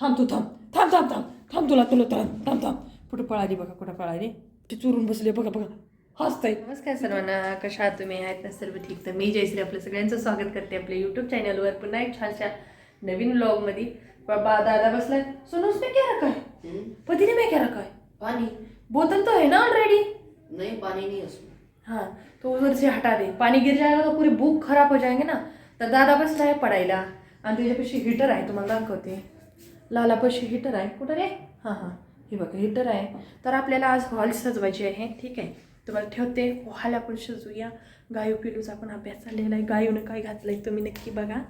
थांब तू थांब. थांब थांब थांब. थांब तुला तुला थांब थांब थांब. कुठं पळाली बघा कुठं पळाली? ती चोरून बसली बघा बघा. हसताय. नमस्कार सर्वांना कशा आहात तुम्ही? आहेत ना सर्व ठीक. तर मी जयश्री आपलं सगळ्यांचं स्वागत करते आपल्या यूट्यूब चॅनलवर पुन्हा एक छानशा नवीन व्लॉगमध्ये बाबा दादा बसलाय. सुनो उसमें क्या रखा है? पति ने में क्या रखा है? पानी बोतल तो है ना ऑलरेडी नहीं पानी नहीं उसमें. हाँ तो उधर से हटा दे. पानी गिर जाएगा तो पूरे बुक खराब हो जाएंगे ना. तर दादा बसला आहे पडायला. आणि त्याच्यापाशी हिटर आहे तुम्हाला दाखवते. लालापाशी हिटर आहे. कुठं रे? हां हां. हे बघा हिटर आहे. तर आपल्याला आज हॉल सजवायची आहे. ठीक आहे? तुम्हाला ठेवते. हॉल आपण सजवूया गायू पिलूचा पण अभ्यास चाललेला आहे. गायूनं काय घातलं आहे तुम्ही नक्की बघा.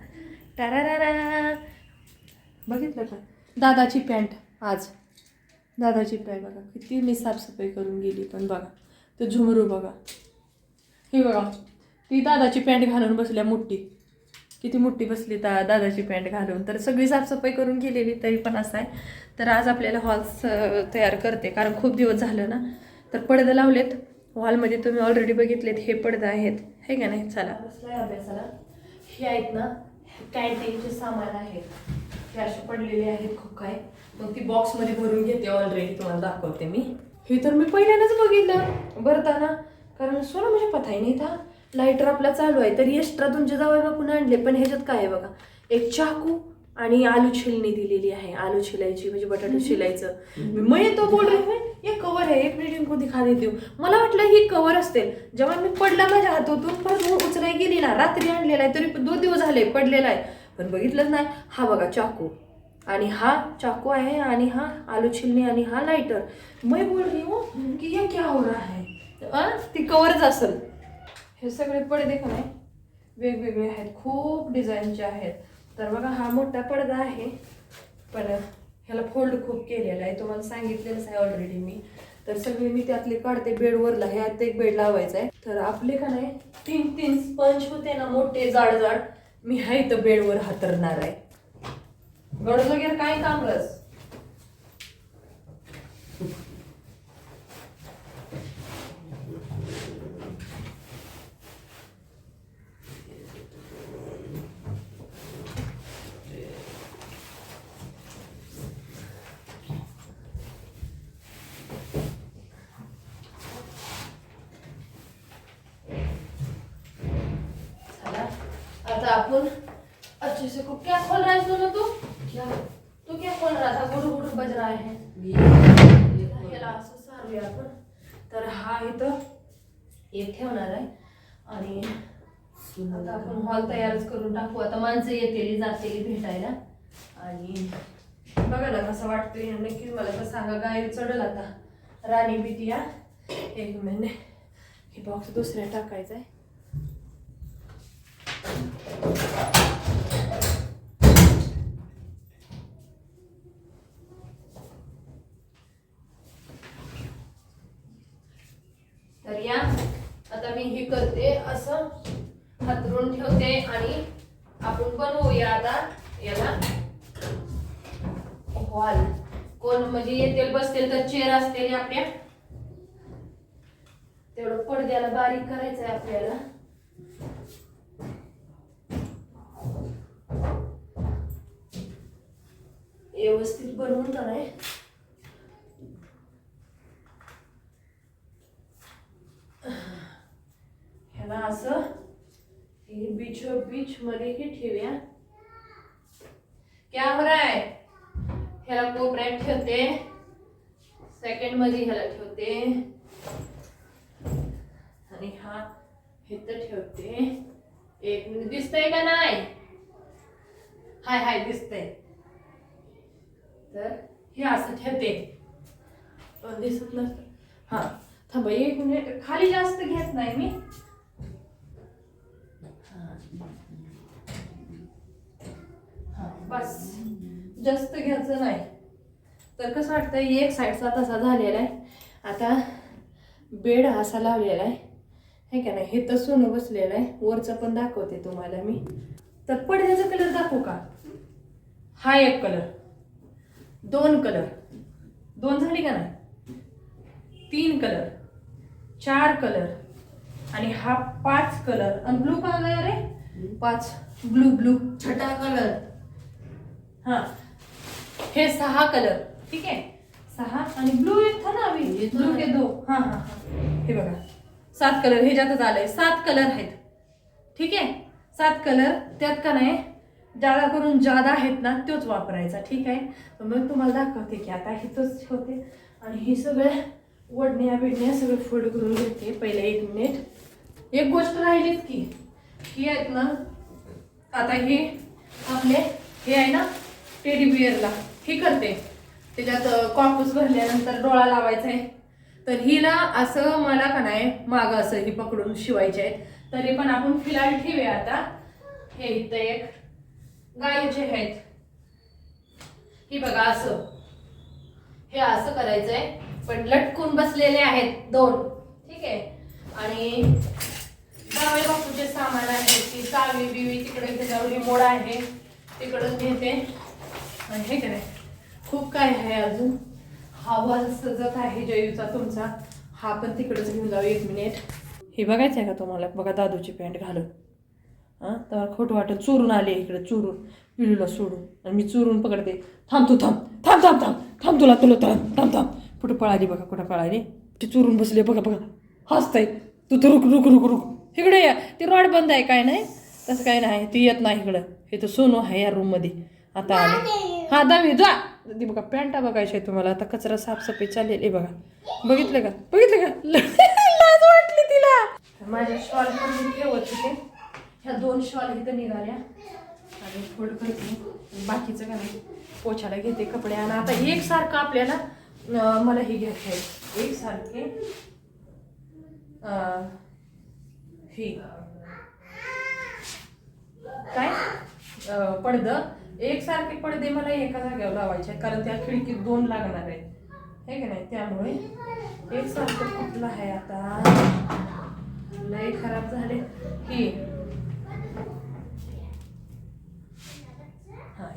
टारारारा. बघितलं का? दादाची पॅन्ट आज. दादाची पॅन्ट बघा. किती मी साफसफाई करून गेली पण बघा. ते झुमरू बघा. हे बघा. ती दादाची पॅन्ट घालून बसल्या मोठी. किती मोठी बसली दा दादाची पॅन्ट घालून. तर सगळी साफसफाई करून गेलेली तरी पण असं आहे. तर आज आपल्याला हॉल्स तयार करते कारण खूप दिवस झालं ना. तर पडदे लावलेत. हॉलमध्ये तुम्ही ऑलरेडी बघितलेत हे पडदे आहेत. हे का नाही? चला. अभ्यासाला. हे आहेत ना कॅन्टीनचे सामान आहेत. हे असे पडलेले आहेत खूप काय मग ती बॉक्समध्ये भरून घेते ऑलरेडी तुम्हाला दाखवते मी. हे तर मी पहिल्यांदाच बघितलं. भरताना. कारण सोना म्हणजे पताही नाही था लाईटर आपला चालू आहे. तरी एक्स्ट्रा तुमच्या जावई बापून आणले पण ह्याच्यात काय आहे बघा? एक चाकू आणि आलू छिलणी दिलेली आहे. आलू छिलायची म्हणजे बटाटा छिलायचं. मी येतो बोल रही हूँ, ये कवर है एक मिनिट इनको दिखा देती हूँ मला वाटलं ही कवर असते जेव्हा मी पडला माझ्या हातातून परत उचलाय गेली ना रात्री आणलेला आहे. तरी पण दोन दिवस झाले पडलेला आहे. पण बघितलंच नाही. हा बघा चाकू. आणि हा चाकू आहे आणि हा आलू छिलनी आणि हा लाइटर मैं बोल रही हूँ की ये क्या हो रहा है ती कवरच असेल. हे सगळे पडदे का नाही? वेगवेगळे आहेत. खूप डिझाईनचे आहेत. तर बघा हा मोठा पडदा आहे. पण ह्याला फोल्ड खूप केलेला आहे. तुम्हाला सांगितलेलंच आहे ऑलरेडी मी. तर सगळे मी त्यातले काढते. बेडवरला ह्यात एक बेड लावायचा आहे. तर आपले का नाही तीन तीन स्पंज होते ना मोठे जाड जाड मी हा इथं बेडवर हातरणार आहे. गडद वगैरे काय काम रस चला आपण अच्छे से को क्या खोल रहा है सोनू तू? क्या? तू क्या खोल रहा था गुडू गुडू बज रहा है आपण. तर हा इथं एक ठेवणार आहे. आणि आता आपण हॉल तयारच करून टाकू. आता माणसं येतील जातील भेटायला. आणि बघा ना कसं वाटतंय. नक्कीच मला तर सांगा गाय चढल आता. राणी बिटिया एक महिने हे बॉक्स दुसऱ्या टाकायचा आहे. तर या. आता मी हे करते असं हातरून ठेवते आणि आपण बनवूया आता याला. हॉल कोण म्हणजे येतील बसतील तर चेअर असतील आपल्या. तेवढं पडद्याला बारीक करायचं आहे आपल्याला. व्यवस्थित बनवून तर आहे ह्याला असं हे बीच बीच मध्ये ही ठेवूया. कॅमेरा आहे. ह्याला कोपऱ्यात ठेवते. सेकंडमध्ये ह्याला ठेवते. आणि हा हे तर ठेवते. एक मिनिट. दिसतंय का नाही? हाय हाय दिसतंय. तर हे असं ठेवते. दिसत नसतं हा थांबा एक मिनिट. खाली जास्त घेत नाही मी. बस. जास्त घ्यायचं नाही. तर कसं वाटतं एक साईडचा तसा झालेला आहे. आता बेड असा लावलेला आहे. हे का नाही हे तर सोनं बसलेलं आहे. वरचं पण दाखवते तुम्हाला मी. तर पडद्याचा कलर दाखवू का? हा एक कलर. दोन कलर. दोन झाली का नाही? तीन कलर चार कलर आणि हा पाच कलर. आणि ब्लू का गया रे? पाच. Blue blue. छठा कलर. हा. हे सहा कलर. ठीक आहे? सहा आणि ब्लू एक था ना अभी ब्लू. के दो. हा हा हा. हे बघा. सात कलर. हे ज्यातच आलंय. सात कलर आहेत. ठीक आहे? सात कलर. त्यात का नाही? जादा करून जादा आहेत ना तोच वापरायचा ठीक आहे? तर मग तुम्हाला दाखवते की आता इथंच ठेवते आणि हे सगळं वडण्या बिडण्या सगळं फोल्ड करून घेते पहिले एक मिनिट. एक गोष्ट राहिलीच की ही आहेत ना आता हे आपले हे आहे ना टेडी बिअरला हे करते. त्याच्यात कॉपूस भरल्यानंतर डोळा लावायचा आहे. तर हिला असं मला का नाही मागं असं ही पकडून शिवायचे आहेत तरी पण आपण फिलहाल ठेवूया आता. हे इथं एक. गायीचे आहेत. ही बघा असं. हे असं करायचंय पण लटकून बसलेले आहेत दोन. ठीक आहे? आणि जावे बापूचे सामान आहे ती चावी बिवी तिकडे त्याच्यावर मोड आहे. तिकडंच घेते. आणि हे काय खूप काय आहे अजून? हा वॉल सजत आहे जयूचा तुमचा. हा पण तिकडंच घेऊन जाऊ एक मिनिट. हे बघायचं आहे का तुम्हाला? बघा दादूची पॅन्ट घालून. हां? तेव्हा खोटं वाटत चोरून आले इकडे चोरून पिलूला सोडून. आणि मी चोरून पकडते. थांब तू थांब. थांब थांब थांब. थांब तुला तुला थांब थांब थांब. कुठं पळाली बघा कुठं पळाली. ती चोरून बसले बघा बघा. हसताय तू तर रुक रुक रुक रुक. इकडे या. ती रॉड बंद आहे काय नाही? तसं काय नाही. ती येत नाही इकडं. हे तर सोनू आहे या रूममध्ये आता आले. हा दहावी जा. ती बघा पॅन्टा बघायची आहे तुम्हाला. आता कचरा साफसफाई चाललेली आहे बघा. बघितलं का? बघितलं का? लाज वाटली तिला. माझ्या शॉल पण मी ठेवत होते. ह्या दोन शॉल इथं निघाल्या. आणि फोल्ड करते. बाकीचं काय नाही. पोछाला घेते कपडे. आणि आता एक सारखं आपल्याला मला हे घ्यायचं आहे. एक सारखे हे. काय? पडद. एकसारखे पडदे मला एका जागेवर लावायचे आहेत. कारण त्या खिडकीत दोन लागणार आहेत. हे का नाही? त्यामुळे एकसारखं कुठलं आहे आता? लय खराब झाले. की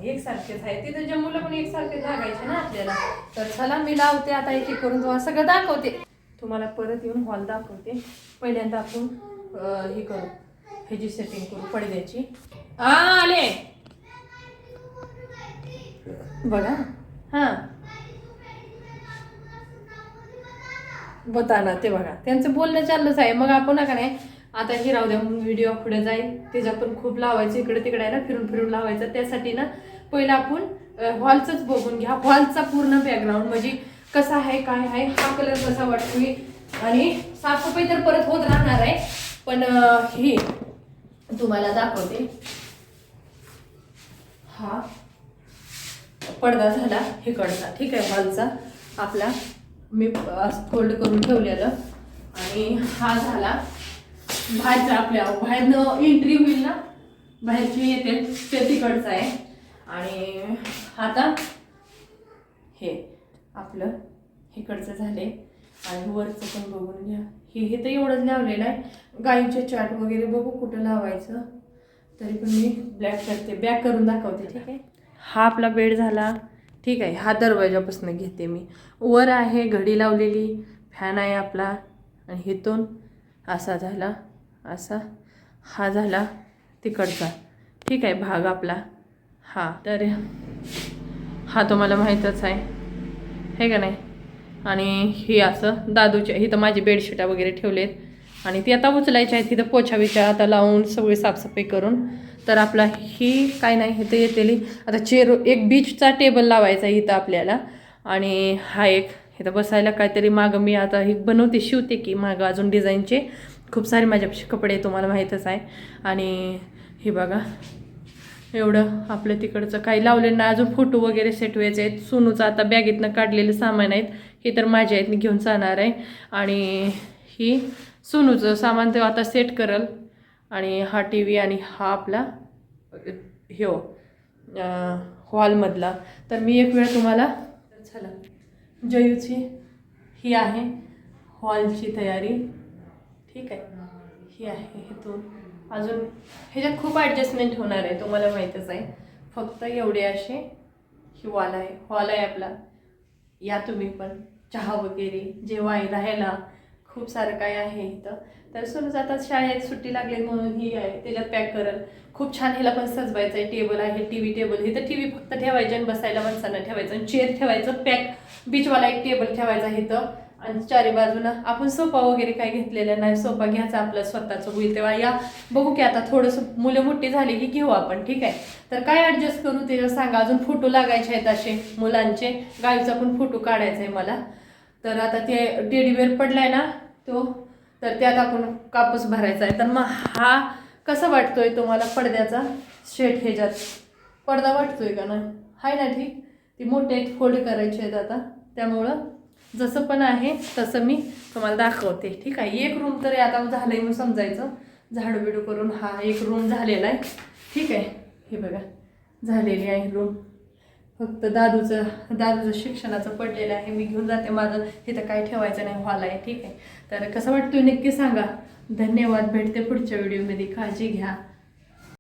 एकसारखेच एक सारखेच आहे. तिथे जम्मूला पण एक सारखे लागायचे ना आपल्याला. तर चला मी लावते आता एक एक करून तुम्हाला सगळं दाखवते. तुम्हाला परत येऊन हॉल दाखवते. पहिल्यांदा आपण हे करू. ह्याची सेटिंग करू पडद्याची. हा आले! बघा. हा. बताना ते बघा. त्यांचं बोलणं चाललंच आहे. मग आपण का नाही आता हे राहू द्या व्हिडिओ पुढे जाईल. त्याच्या पण खूप लावायचं इकडे तिकडे आहे ना फिरून फिरून लावायचं. त्यासाठी ना पहिलं आपण हॉलचंच बघून घ्या. हॉलचा पूर्ण बॅकग्राऊंड म्हणजे कसा आहे काय आहे हा कलर कसा वाटतोय आणि साफसफाई तर परत होत राहणार आहे. पण हे तुम्हाला दाखवते. हा पडदा झाला हे कडचा ठीक आहे हॉलचा आपला मी फोल्ड करून ठेवलेलं. आणि हा झाला बाहेरचं आपल्या बाहेरनं एंट्री होईल ना? बाहेरची येते ते तिकडचं आहे. आणि आता हे आपलं इकडचं झाले. आणि वरचं पण बघून घ्या. हे हे तर एवढंच लावलेलं आहे. गाईंचे चाट वगैरे बघू कुठं लावायचं. तरी पण मी ब्लॅक करते. बॅक करून दाखवते ठीक आहे? हा आपला बेड झाला. ठीक आहे. हा दरवाजापासून घेते मी. वर आहे घडी लावलेली. फॅन आहे आपला. आणि हिथून असा झाला. असा हा झाला तिकडचा. ठीक आहे भाग आपला. हा तर हा तुम्हाला माहीतच आहे. हे का नाही? आणि हे असं दादूच्या इथं माझी बेडशीटा वगैरे ठेवलेत. आणि ती आता उचलायची आहेत तिथं पोछा बिछा आता लावून सगळी साफसफाई करून. तर आपला ही काय नाही हे तर येतेली. आता चेर एक बीचचा टेबल लावायचा आहे इथं आपल्याला. आणि हा एक इथं बसायला काहीतरी मागं मी आता ही बनवते शिवते की मागं अजून डिझाईनचे खूप सारे माझ्यापाशी कपडे तुम्हाला माहीतच आहे. आणि हे बघा एवढं आपलं तिकडचं काही लावलेलं नाही. अजून फोटो वगैरे सेट व्हायचे आहेत. सोनूचं आता बॅगेतनं काढलेले सामान आहेत. हे तर माझे आहेत मी घेऊन जाणार आहे. आणि ही सोनूचं सामान ते आता सेट करल. आणि हा टी व्ही आणि हा आपला हो हॉलमधला तर मी एक वेळ तुम्हाला झालं जयूची ही आहे हॉलची तयारी. ठीक आहे. ही आहे इथून अजून ह्याच्यात खूप ॲडजस्टमेंट होणार आहे तुम्हाला माहीतच आहे. फक्त एवढे असे ही वॉल आहे. हॉल आहे आपला. या तुम्ही पण. चहा वगैरे जेवाय राहायला. खूप सारं काय आहे इथं. तर सुरूच आता शाळेत सुट्टी लागली म्हणून ही आहे. त्याच्यात पॅक करल खूप छान ह्याला पण सजवायचं आहे टेबल आहे टी व्ही टेबल इथं टी व्ही फक्त ठेवायचे आणि बसायला माणसांना ठेवायचं आणि चेअर ठेवायचं पॅक बीचवाला एक टेबल ठेवायचा इथं. आणि चारी बाजूनं आपण सोफा वगैरे काही घेतलेला नाही. सोफा घ्यायचा आपलं स्वतःचं होईल तेव्हा या. बघू की आता थोडंसं मुलं मोठी झाली की घेऊ आपण ठीक आहे? तर काय ॲडजस्ट करू ते सांगा. अजून फोटो लागायचे आहेत असे मुलांचे. गाईचा पण फोटो काढायचा आहे मला. तर आता ते टेडी पडला पडलाय ना तो तर त्यात आपण कापूस भरायचा आहे. तर मग हा कसा वाटतोय तुम्हाला पडद्याचा? शेट ह्याच्यात. पडदा वाटतोय का नाही? हाय ना ठीक? ती मोठे फोल्ड करायचे आहेत आता. त्यामुळं जसं पण आहे तसं मी तुम्हाला दाखवते. ठीक आहे? एक रूम तरी आता झालंय मग समजायचं. झाडू बिडू करून हा एक रूम झालेला आहे. ठीक आहे? हे बघा. झालेली आहे रूम फक्त दादूचं दादूचं शिक्षणाचं पडलेलं आहे. मी घेऊन जाते माझं. इथं काय ठेवायचं नाही हॉल आहे. ठीक आहे? तर कसं वाटतं नक्की सांगा. धन्यवाद. भेटते पुढच्या व्हिडिओमध्ये काळजी घ्या.